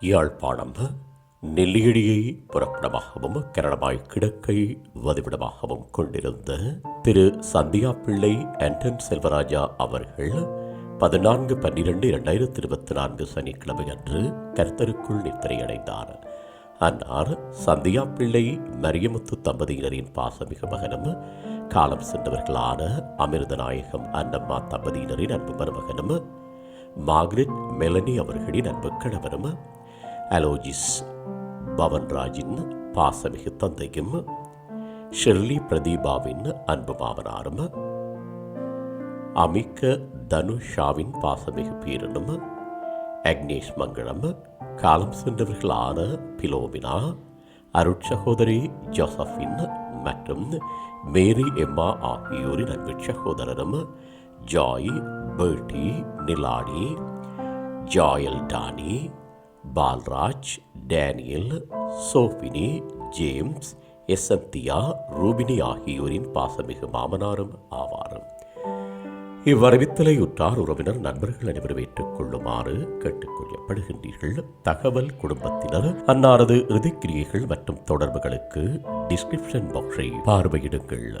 யாழ்ப்பாணம் நெல்லியடியை புறப்படமாகவும் கரணமாய் கிடக்கை வதிவிடமாகவும் கொண்டிருந்த திரு சந்தியா பிள்ளை ஆண்டன் செல்வராஜா அவர்கள் பதினான்கு பன்னிரண்டு இரண்டாயிரத்தி இருபத்தி நான்கு சனிக்கிழமை அன்று கருத்தருக்குள் நித்திரையடைந்தார். அன்னார் சந்தியா பிள்ளை மரியமுத்து தம்பதியினரின் பாசமிகு மகனும் காலம் சென்றவர்களான அமிர்தநாயகம் அன்னம்மா தம்பதியினரின் அன்பு மருமகனும் மார்கரெட் மெலனி அவர்களின் அன்பு கணவரும் அலோஜிஸ் பவன்ராஜின் பாசமிகு தந்தையும் ஷெர்லி பிரதீபாவின் அன்பு மாமனாரும் அமிக்க தனுஷாவின் பாசமிகு பீரனும் அக்னேஷ் மங்களம் காலம் சென்றவர்களான பிலோமினா அருட்சகோதரி ஜோசஃபின் மற்றும் மேரி எம்மா ஆகியோரின் அன்பு சகோதரரும் Joy birdie Nilani Joel Danny Paulraj Daniel Sophini James எசந்தியா Rubini ஆகியோரின் பாசமிகு மாமனாரும் ஆவாரும். இவ்வரவித்தலை உற்றார் உறவினர் நண்பர்கள் அனைவரும் ஏற்றுக்கொள்ளுமாறு கேட்டுக்கொள்ளப்படுகின்றீர்கள். தகவல் குடும்பத்தினர் அன்னாரது இறுதிக்கிரியைகள் மற்றும் தொடர்புகளுக்கு டிஸ்கிரிப்ஷன் பாக்ஸை பார்வையிடுங்கள்.